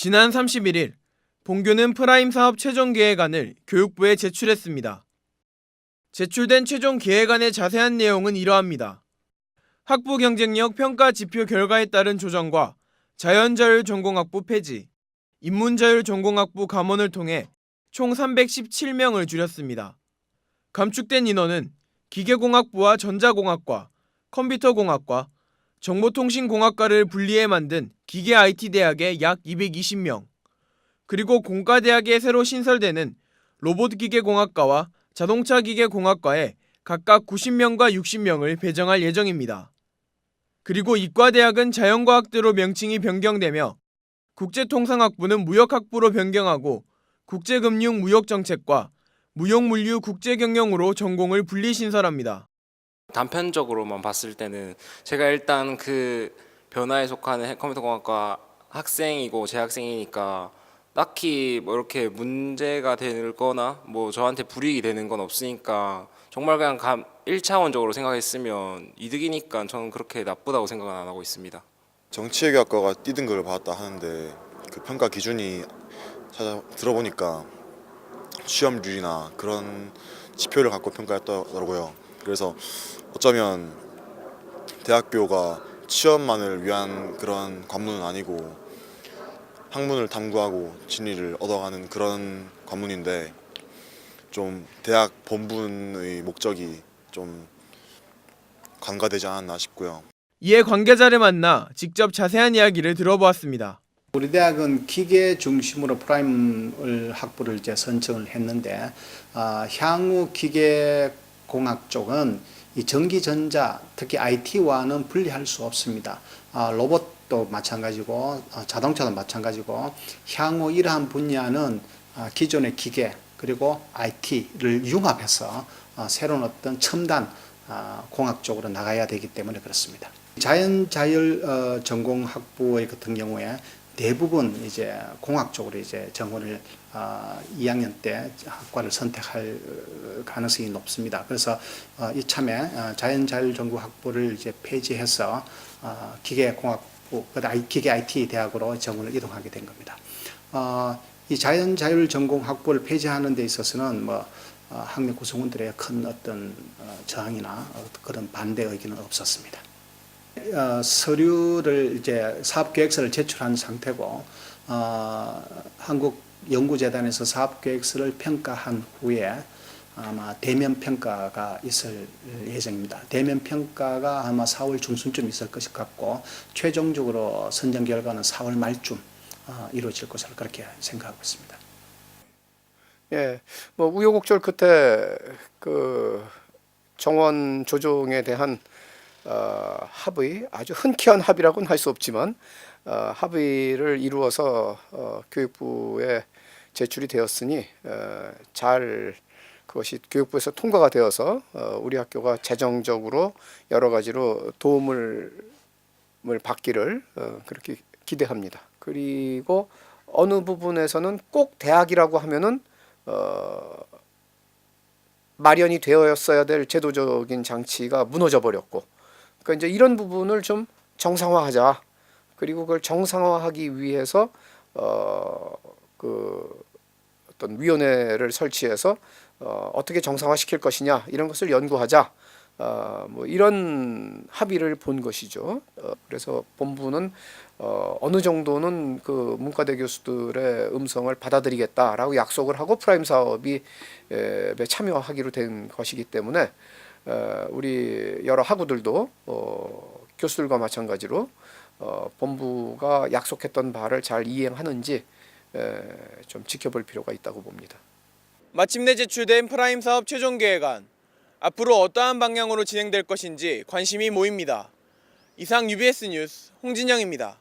지난 31일 본교는 프라임 사업 최종 계획안을 교육부에 제출했습니다. 제출된 최종 계획안의 자세한 내용은 이러합니다. 학부 경쟁력 평가 지표 결과에 따른 조정과 자연자율 전공학부 폐지, 인문자율 전공학부 감원을 통해 총 317명을 줄였습니다. 감축된 인원은 기계공학부와 전자공학과, 컴퓨터공학과, 정보통신공학과를 분리해 만든 기계 IT 대학의 약 220명, 그리고 공과대학에 새로 신설되는 로봇기계공학과와 자동차기계공학과에 각각 90명과 60명을 배정할 예정입니다. 그리고 이과대학은 자연과학대로 명칭이 변경되며 국제통상학부는 무역학부로 변경하고 국제금융무역정책과 무역물류 국제경영으로 전공을 분리 신설합니다. 단편적으로만 봤을 때는 제가 일단 그 변화에 속하는 컴퓨터공학과 학생이고 재학생이니까 딱히 뭐 이렇게 문제가 되거나 뭐 저한테 불이익이 되는 건 없으니까 정말 그냥 감 1차원적으로 생각했으면 이득이니까 저는 그렇게 나쁘다고 생각은 안 하고 있습니다. 정치외교학과가 띠등급을 받았다 하는데 그 평가 기준이 찾아 들어보니까 시험률이나 그런 지표를 갖고 평가했더라고요. 그래서 어쩌면 대학교가 취업만을 위한 그런 관문은 아니고 학문을 탐구하고 진리를 얻어가는 그런 관문인데 좀 대학 본분의 목적이 좀 간과되지 않았나 싶고요. 이에 관계자를 만나 직접 자세한 이야기를 들어보았습니다. 우리 대학은 기계 중심으로 프라임을 학부를 이제 선정을 했는데 아, 향후 기계 공학 쪽은 이 전기 전자 특히 IT와는 분리할 수 없습니다. 아, 로봇도 마찬가지고 아, 자동차도 마찬가지고 향후 이러한 분야는 아, 기존의 기계 그리고 IT를 융합해서 아, 새로운 어떤 첨단 아, 공학 쪽으로 나가야 되기 때문에 그렇습니다. 자연 자율 어, 전공 학부의 같은 경우에 대부분 이제 공학 쪽으로 이제 전공을 어, 2학년 때 학과를 선택할 어, 가능성이 높습니다. 그래서 어, 이참에 어, 자연 자율 전공 학부를 이제 폐지해서 어, 기계공학부, 그다음 기계 IT 대학으로 전공을 이동하게 된 겁니다. 어, 이 자연 자율 전공 학부를 폐지하는 데 있어서는 뭐 어, 학내 구성원들의 큰 어떤 어, 저항이나 어, 그런 반대 의견은 없었습니다. 어, 서류를 이제 사업 계획서를 제출한 상태고 어, 한국 연구재단에서 사업 계획서를 평가한 후에 아마 대면 평가가 있을 예정입니다. 대면 평가가 아마 4월 중순쯤 있을 것이 같고 최종적으로 선정 결과는 4월 말쯤 어, 이루어질 것으로 그렇게 생각하고 있습니다. 예, 뭐 우여곡절 끝에 그 정원 조정에 대한 어, 합의 아주 흔쾌한 합의라고는 할 수 없지만 어, 합의를 이루어서 어, 교육부에 제출이 되었으니 어, 잘 그것이 교육부에서 통과가 되어서 어, 우리 학교가 재정적으로 여러 가지로 도움을 을 받기를 어, 그렇게 기대합니다. 그리고 어느 부분에서는 꼭 대학이라고 하면은 어, 마련이 되었어야 될 제도적인 장치가 무너져 버렸고, 그러니까 이제 이런 부분을 좀 정상화하자. 그리고 그걸 정상화하기 위해서 어, 그 어떤 위원회를 설치해서 어, 어떻게 정상화 시킬 것이냐 이런 것을 연구하자. 어, 뭐 이런 합의를 본 것이죠. 어, 그래서 본부는 어, 어느 정도는 그 문과대 교수들의 음성을 받아들이겠다라고 약속을 하고 프라임 사업이 에, 참여하기로 된 것이기 때문에 에, 우리 여러 학우들도 어, 교수들과 마찬가지로 어, 본부가 약속했던 바를 잘 이행하는지 에, 좀 지켜볼 필요가 있다고 봅니다. 마침내 제출된 프라임 사업 최종 계획안. 앞으로 어떠한 방향으로 진행될 것인지 관심이 모입니다. 이상 UBS 뉴스 홍진영입니다.